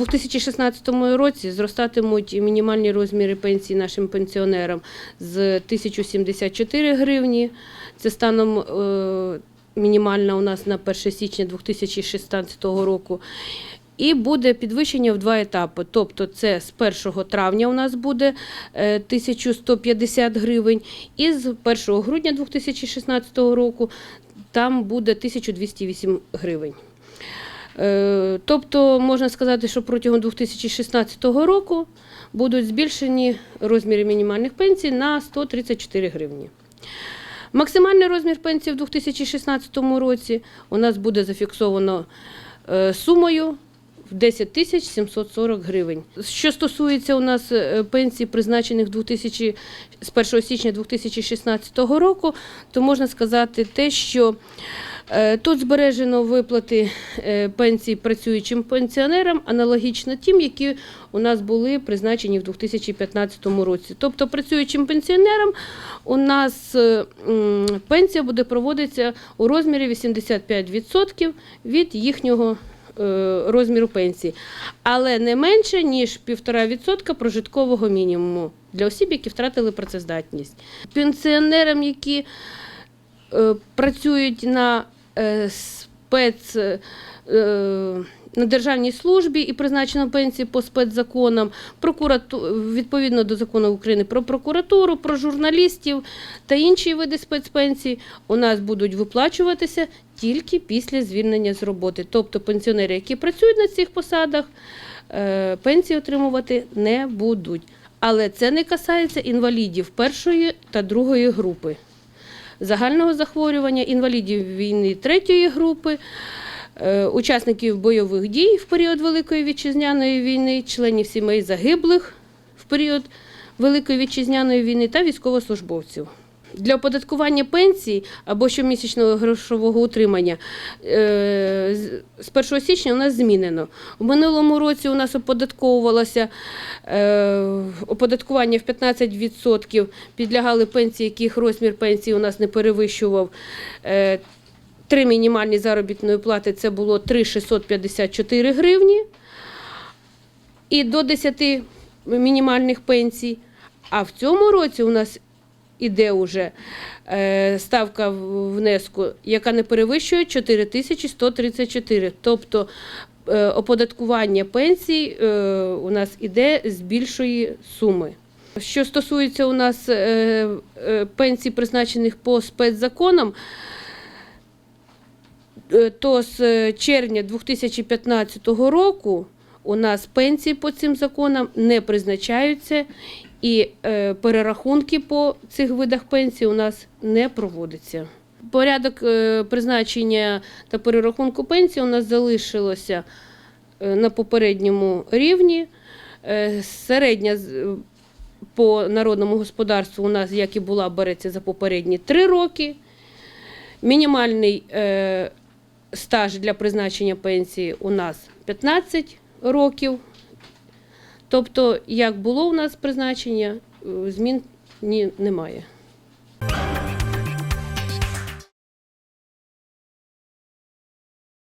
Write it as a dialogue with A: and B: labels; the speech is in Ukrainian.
A: 2016 році зростатимуть мінімальні розміри пенсії нашим пенсіонерам з 1074 гривні. Це станом е, мінімальна у нас на 1 січня 2016 року. І буде підвищення в два етапи. Тобто це з 1 травня у нас буде е, 1150 гривень, і з 1 грудня 2016 року там буде 1208 гривень. Е, Тобто можна сказати, що протягом 2016 року будуть збільшені розміри мінімальних пенсій на 134 гривні. Максимальний розмір пенсії в 2016 році у нас буде зафіксовано е, сумою в 10 тисяч 740 гривень. Що стосується у нас е, пенсій, призначених 2000, з 1 січня 2016 року, то можна сказати те, що е, тут збережено виплати е, пенсій працюючим пенсіонерам аналогічно тим, які у нас були призначені в 2015 році. Тобто працюючим пенсіонерам у нас пенсія буде проводитися у розмірі 85% від їхнього розміру пенсії, але не менше, ніж 1,5% прожиткового мінімуму для осіб, які втратили працездатність. Пенсіонерам, які е, працюють на е, спец. е, На державній службі і призначено пенсії по спецзаконам, прокурату... відповідно до закону України про прокуратуру, про журналістів та інші види спецпенсій у нас будуть виплачуватися тільки після звільнення з роботи. Тобто пенсіонери, які працюють на цих посадах, е, пенсії отримувати не будуть. Але це не касається інвалідів першої та другої групи загального захворювання, інвалідів війни третьої групи, е, учасників бойових дій в період Великої вітчизняної війни, членів сімей загиблих в період Великої вітчизняної війни та військовослужбовців. Для оподаткування пенсій або щомісячного грошового утримання е, з- з 1 січня у нас змінено. У минулому році у нас оподатковувалося е, оподаткування в 15% підлягали пенсії, яких розмір пенсії у нас не перевищував е, три мінімальні заробітної плати. Це було 3,654 гривні і до 10 мінімальних пенсій. А в цьому році у нас іде уже е, ставка внеску, яка не перевищує 4134. Тобто е, оподаткування пенсій е, у нас іде з більшої суми. Що стосується у нас пенсій, призначених по спецзаконам, то з червня 2015 року у нас пенсії по цим законам не призначаються і е, перерахунки по цих видах пенсій у нас не проводиться. Порядок е, призначення та перерахунку пенсій у нас залишилося е, на попередньому рівні. Середня по народному господарству у нас, як і була, береться за попередні три роки. Мінімальний стаж для призначення пенсії у нас 15 років. Тобто, як було у нас призначення, е, змін ні, немає.